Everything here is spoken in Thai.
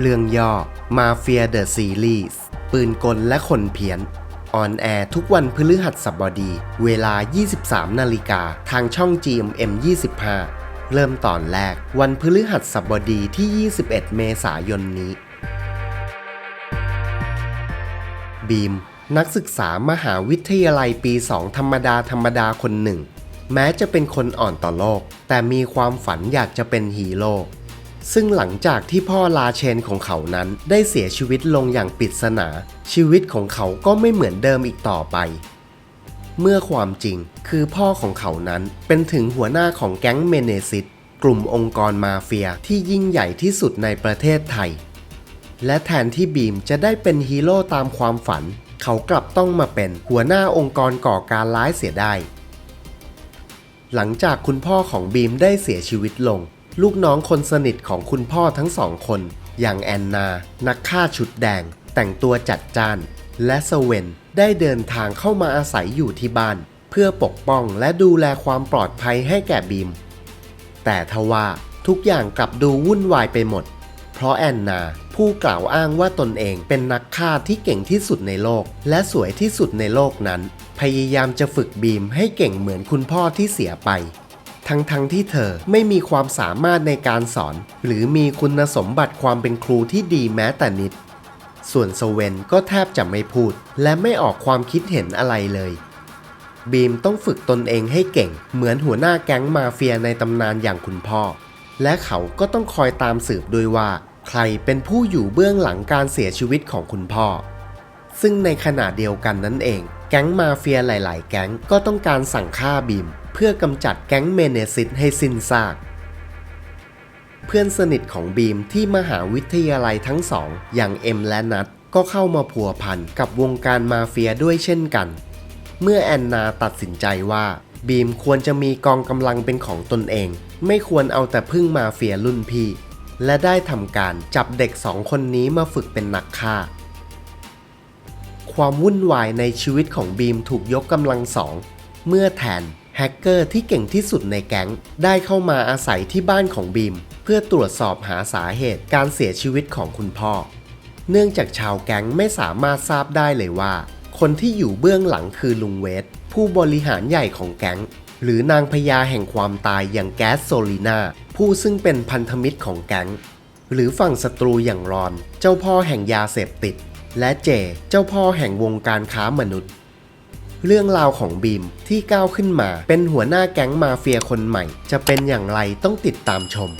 เรื่องย่อ มาเฟียเดอะซีรีส์ปืนกลและคนเพี้ยน ออนแอร์ทุกวันพฤหัสบดี เวลา 23 นาฬิกา ทางช่อง GMM 25 เริ่มตอนแรก วันพฤหัสบดีที่ 21 เมษายนนี้ บีม นักศึกษามหาวิทยาลัยปี 2 ธรรมดาธรรมดาคนหนึ่ง แม้จะเป็นคนอ่อนต่อโลก แต่มีความฝันอยากจะเป็นฮีโร่ ซึ่งหลังจากที่พ่อลาเชนของเขานั้นได้เสียชีวิตลงอย่างปริศนา ชีวิตของเขาก็ไม่เหมือนเดิมอีกต่อไป เมื่อความจริงคือพ่อของเขานั้นเป็นถึงหัวหน้าของแก๊งเมเนซิสกลุ่มองค์กรมาเฟียที่ยิ่งใหญ่ที่สุดในประเทศไทย และแทนที่บีมจะได้เป็นฮีโร่ตามความฝัน เขากลับต้องมาเป็นหัวหน้าองค์กรก่อการร้ายเสียได้ หลังจากคุณพ่อของบีมได้เสียชีวิตลง ลูกน้องคนสนิทของคุณพ่อทั้งสองคน อย่างแอนนา นักฆ่าชุดแดง แต่งตัวจัดจ้าน และสเวนได้เดินทางเข้ามาอาศัยอยู่ที่บ้าน เพื่อปกป้องและดูแลความปลอดภัยให้แก่บีม แต่ทว่าทุกอย่างกลับดูวุ่นวายไปหมด เพราะแอนนาผู้กล่าวอ้างว่าตนเองเป็นนักฆ่าที่เก่งที่สุดในโลก และสวยที่สุดในโลกนั้น พยายามจะฝึกบีมให้เก่งเหมือนคุณพ่อที่เสียไป ทั้งๆทที่เธอไม่มีความสามารถในการสอน หรือมีคุณสมบัติความเป็นครูที่ดีแม้แต่นิด ส่วนสเวนก็แทบจะไม่พูด และไม่ออกความคิดเห็นอะไรเลย บีมต้องฝึกตนเองให้เก่ง เหมือนหัวหน้าแก๊งมาเฟียในตำนานอย่างคุณพ่อ และเขาก็ต้องคอยตามสืบด้วยว่า ใครเป็นผู้อยู่เบื้องหลังการเสียชีวิตของคุณพ่อ ซึ่งในขณะเดียวกันนั่นเอง แก๊งมาเฟียหลาย ๆ แก๊งก็ต้องการสั่งฆ่าบีม เพื่อกำจัดแก๊งเมเนซิสให้สิ้นซาก เพื่อนสนิทของบีมที่มหาวิทยาลัยทั้งสอง อย่างเอ็มและนัทก็เข้ามาพัวพันกับวงการมาเฟียด้วยเช่นกัน เมื่อแอนนาตัดสินใจว่าบีมควรจะมีกองกำลังเป็นของตนเอง ไม่ควรเอาแต่พึ่งมาเฟียรุ่นพี่ และได้ทำการจับเด็กสองคนนี้มาฝึกเป็นนักฆ่า ความวุ่นวายในชีวิตของบีมถูกยกกำลังสอง เมื่อแทน แฮกเกอร์ที่เก่งที่สุดในแก๊ง ได้เข้ามาอาศัยที่บ้านของบีม เพื่อตรวจสอบหาสาเหตุการเสียชีวิตของคุณพ่อ เนื่องจากชาวแก๊งไม่สามารถทราบได้เลยว่า คนที่อยู่เบื้องหลังคือลุงเวสผู้บริหารใหญ่ของแก๊ง หรือนางพญาแห่งความตายอย่างแก๊สโซลีนาผู้ซึ่งเป็นพันธมิตรของแก๊ง หรือฝั่งศัตรูอย่างรอน เจ้าพ่อแห่งยาเสพติด และเจ เจ้าพ่อแห่งวงการค้ามนุษย์ เรื่องราวของบีมที่ก้าวขึ้นมา เป็นหัวหน้าแก๊งมาเฟียคนใหม่ จะเป็นอย่างไรต้องติดตามชม